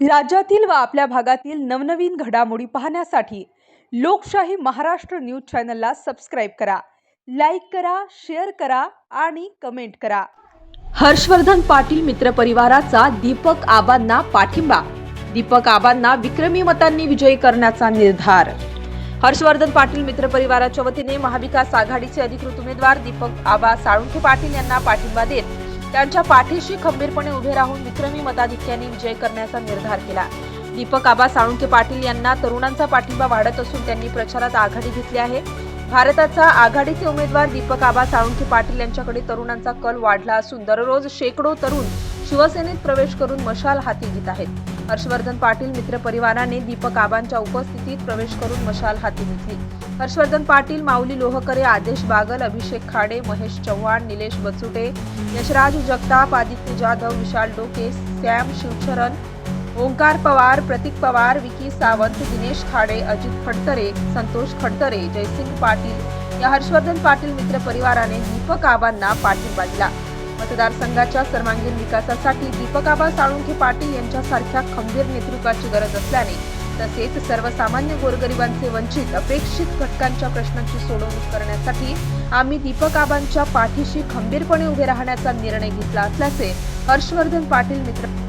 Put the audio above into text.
राज्यातील व आपल्या भागातील नवनवीन घडामोडी पाहण्यासाठी लोकशाही महाराष्ट्र न्यूज चॅनलला सबस्क्राईब करा लाईक करा शेअर करा आणि कमेंट करा. हर्षवर्धन पाटील मित्रपरिवाराचा दीपक आबांना पाठिंबा. दीपक आबांना विक्रमी मतांनी विजयी करण्याचा निर्धार. हर्षवर्धन पाटील मित्रपरिवाराच्या वतीने महाविकास आघाडीचे अधिकृत उमेदवार दीपक आबा साळुंखे पाटील यांना पाठिंबा देत त्यांच्या पाठीशी खंबीरपणे उभे राहून विक्रमी मताधिक्याने विजय करण्याचा निर्धार केला. दीपक आबा साळुंके पाटील यांना तरुणांचा पाठिंबा वाढत असून त्यांनी प्रचारात आघाडी घेतली आहे. भारताचा आघाडीचे उमेदवार दीपक आबा साळुंखे पाटील यांच्याकडे तरुणांचा कल वाढला असून दररोज शेकडो तरुण शिवसेनेत प्रवेश करून मशाल हाती घेत आहेत. हर्षवर्धन पाटील मित्र परिवाराने दीपक आबांच्या उपस्थितीत प्रवेश करून मशाल हाती घेतली. हर्षवर्धन पाटील माऊली लोहकरे आदेश बागल अभिषेक खाडे महेश चव्हाण निलेश बचुटे यशराज जगताप आदित्य जाधव विशाल डोके सॅम शिवचरण ओंकार पवार प्रतीक पवार विकी सावंत दिनेश खाडे अजित खडतरे संतोष खडतरे जयसिंग पाटील या हर्षवर्धन पाटील मित्र परिवाराने दीपक आबांना पाठिंबा दिला. मतदारसंघाच्या सर्वांगीण विकासासाठी दीपक आबा साळुंखे पाटील यांच्यासारख्या खंबीर नेतृत्वाची गरज असल्याने तसेच सर्वसामान्य गोरगरिबांचे वंचित अपेक्षित घटकांच्या प्रश्नांची सोडवणूक करण्यासाठी आम्ही दीपक आबांच्या पाठीशी खंबीरपणे उभे राहण्याचा निर्णय घेतला असल्याचे हर्षवर्धन पाटील मित्र